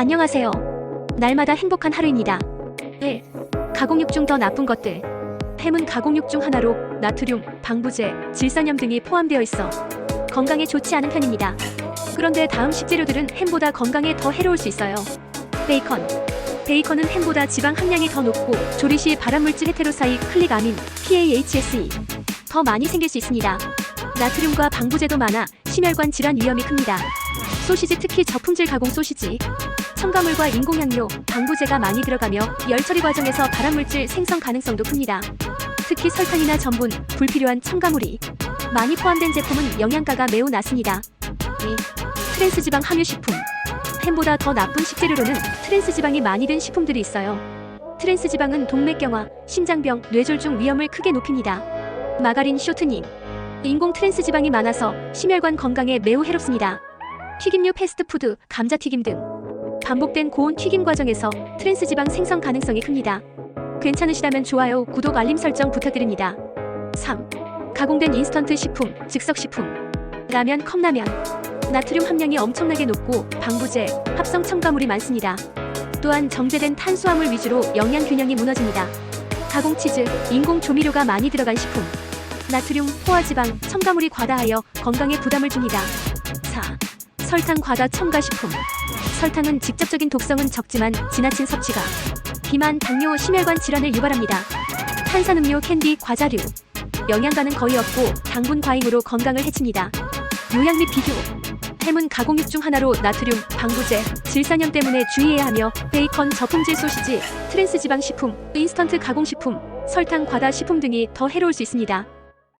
안녕하세요. 날마다 행복한 하루입니다. 1. 가공육 중 더 나쁜 것들. 햄은 가공육 중 하나로 나트륨, 방부제, 질산염 등이 포함되어 있어 건강에 좋지 않은 편입니다. 그런데 다음 식재료들은 햄보다 건강에 더 해로울 수 있어요. 베이컨. 베이컨은 햄보다 지방 함량이 더 높고 조리 시 발암물질 헤테로사이 클릭아민 PAHSE 더 많이 생길 수 있습니다. 나트륨과 방부제도 많아 심혈관 질환 위험이 큽니다. 소시지 특히 저품질 가공 소시지 첨가물과 인공향료, 방부제가 많이 들어가며 열 처리 과정에서 발암물질 생성 가능성도 큽니다. 특히 설탕이나 전분, 불필요한 첨가물이 많이 포함된 제품은 영양가가 매우 낮습니다. 2. 트랜스지방 함유 식품. 햄보다 더 나쁜 식재료로는 트랜스지방이 많이 든 식품들이 있어요. 트랜스지방은 동맥경화, 심장병, 뇌졸중 위험을 크게 높입니다. 마가린 쇼트닝. 인공 트랜스지방이 많아서 심혈관 건강에 매우 해롭습니다. 튀김류 패스트푸드, 감자튀김 등 반복된 고온 튀김 과정에서 트랜스 지방 생성 가능성이 큽니다. 괜찮으시다면 좋아요, 구독, 알림 설정 부탁드립니다. 3. 가공된 인스턴트 식품, 즉석식품. 라면, 컵라면. 나트륨 함량이 엄청나게 높고 방부제, 합성 첨가물이 많습니다. 또한 정제된 탄수화물 위주로 영양 균형이 무너집니다. 가공 치즈, 인공 조미료가 많이 들어간 식품. 나트륨, 포화지방, 첨가물이 과다하여 건강에 부담을 줍니다. 4. 설탕 과다 첨가 식품. 설탕은 직접적인 독성은 적지만 지나친 섭취가 비만, 당뇨, 심혈관 질환을 유발합니다. 탄산음료, 캔디, 과자류. 영양가는 거의 없고 당분 과잉으로 건강을 해칩니다. 요양 및 비교. 햄은 가공육 중 하나로 나트륨, 방부제, 질산염 때문에 주의해야 하며 베이컨, 저품질 소시지, 트랜스지방 식품, 인스턴트 가공식품, 설탕 과다 식품 등이 더 해로울 수 있습니다.